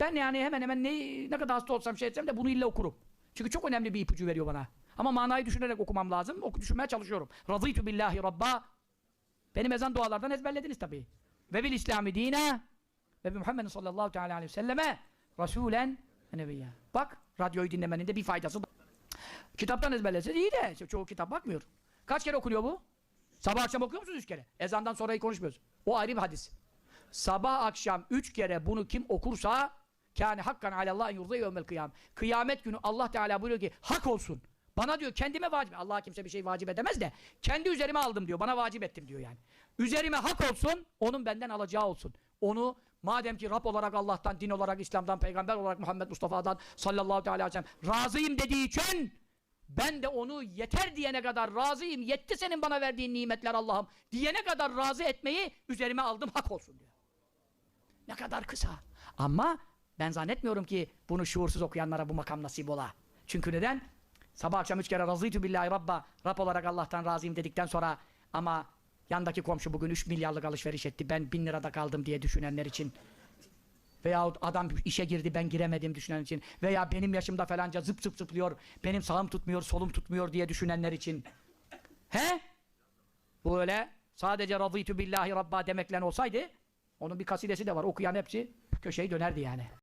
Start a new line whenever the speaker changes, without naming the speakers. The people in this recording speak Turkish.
Ben yani hemen hemen ne, ne kadar hasta olsam şey etsem de bunu illa okurum. Çünkü çok önemli bir ipucu veriyor bana. Ama manayı düşünerek okumam lazım. Oku, düşünmeye çalışıyorum. Radıytu billahi rabba. Benim ezan dualardan ezberlediniz tabii. Ve bil İslami dine ve bi Muhammedin sallallahu teala aleyhi ve selleme Resulen ve nebiyya. Bak radyoyu dinlemenin de bir faydası. Kitaptan ezberleseniz iyi de çoğu kitap bakmıyor. Kaç kere okunuyor bu? Sabah akşam okuyor musunuz üç kere? Ezandan sonrayı konuşmuyoruz. O ayrı bir hadis. Sabah akşam üç kere bunu kim okursa kâne hakkan alallah yurda yevmel kıyam. Kıyamet günü Allah Teala buyuruyor ki hak olsun. Bana diyor kendime vacip. Allah kimse bir şey vacip edemez de kendi üzerime aldım diyor. Bana vacip ettim diyor yani. Üzerime hak olsun, onun benden alacağı olsun. Onu madem ki Rab olarak Allah'tan, din olarak İslam'dan, peygamber olarak Muhammed Mustafa'dan sallallahu aleyhi ve sellem razıyım dediği için ben de onu yeter diyene kadar razıyım. Yetti senin bana verdiğin nimetler Allah'ım. Diyene kadar razı etmeyi üzerime aldım hak olsun diyor. Ne kadar kısa. Ama ben zannetmiyorum ki bunu şuursuz okuyanlara bu makam nasip ola. Çünkü neden? Sabah akşam üç kere razıytu billahi rabba Rab olarak Allah'tan razıyım dedikten sonra ama yandaki komşu bugün üç milyarlık alışveriş etti. Ben bin lirada kaldım diye düşünenler için Veyahut adam işe girdi ben giremedim düşünen için veya benim yaşımda falanca zıp zıp zıplıyor benim sağım tutmuyor solum tutmuyor diye düşünenler için he? Bu öyle sadece radıytu billahi rabba demekle olsaydı onun bir kasidesi de var okuyan hepsi köşeyi dönerdi yani.